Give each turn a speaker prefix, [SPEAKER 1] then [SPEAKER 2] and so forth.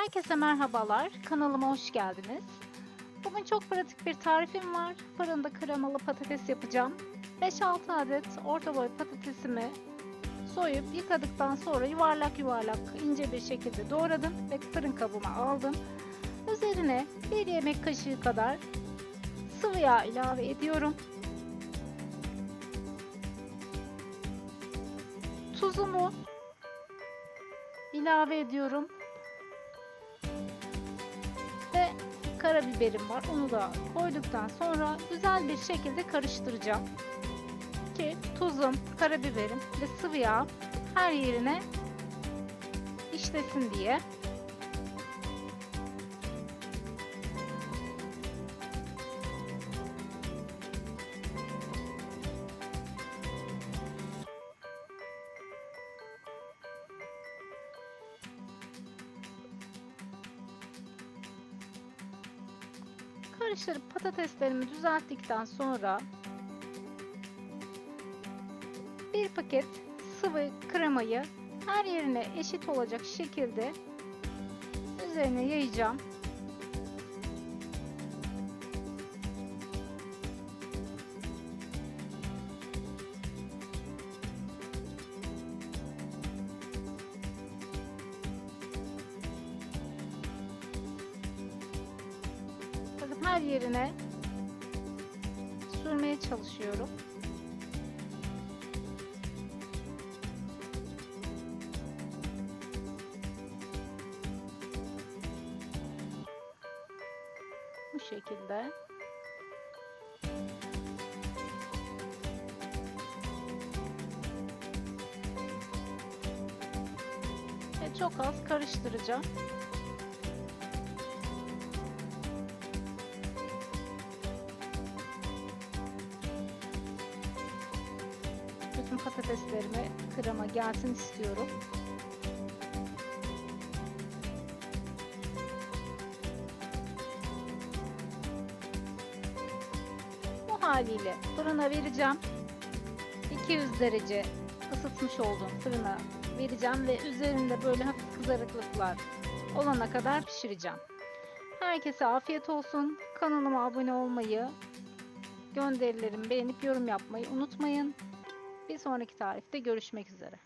[SPEAKER 1] Herkese merhabalar. Kanalıma hoş geldiniz. Bugün çok pratik bir tarifim var. Fırında kremalı patates yapacağım. 5-6 adet orta boy patatesimi soyup yıkadıktan sonra yuvarlak yuvarlak ince bir şekilde doğradım ve fırın kabıma aldım. Üzerine bir yemek kaşığı kadar sıvı yağ ilave ediyorum. Tuzumu ilave ediyorum. Karabiberim var. Onu da koyduktan sonra güzel bir şekilde karıştıracağım. Ki tuzum, karabiberim ve sıvı yağ her yerine işlesin diye. Karıştırıp patateslerimi düzelttikten sonra bir paket sıvı kremayı her yerine eşit olacak şekilde üzerine yayacağım. Her yerine sürmeye çalışıyorum. Bu şekilde. Ve çok az karıştıracağım. Bütün patateslerime krema gelsin istiyorum. Bu haliyle fırına vereceğim. 200 derece ısıtmış olduğum fırına vereceğim ve üzerinde böyle hafif kızarıklıklar olana kadar pişireceğim. Herkese afiyet olsun. Kanalıma abone olmayı, gönderilerimi beğenip yorum yapmayı unutmayın. Bir sonraki tarifte görüşmek üzere.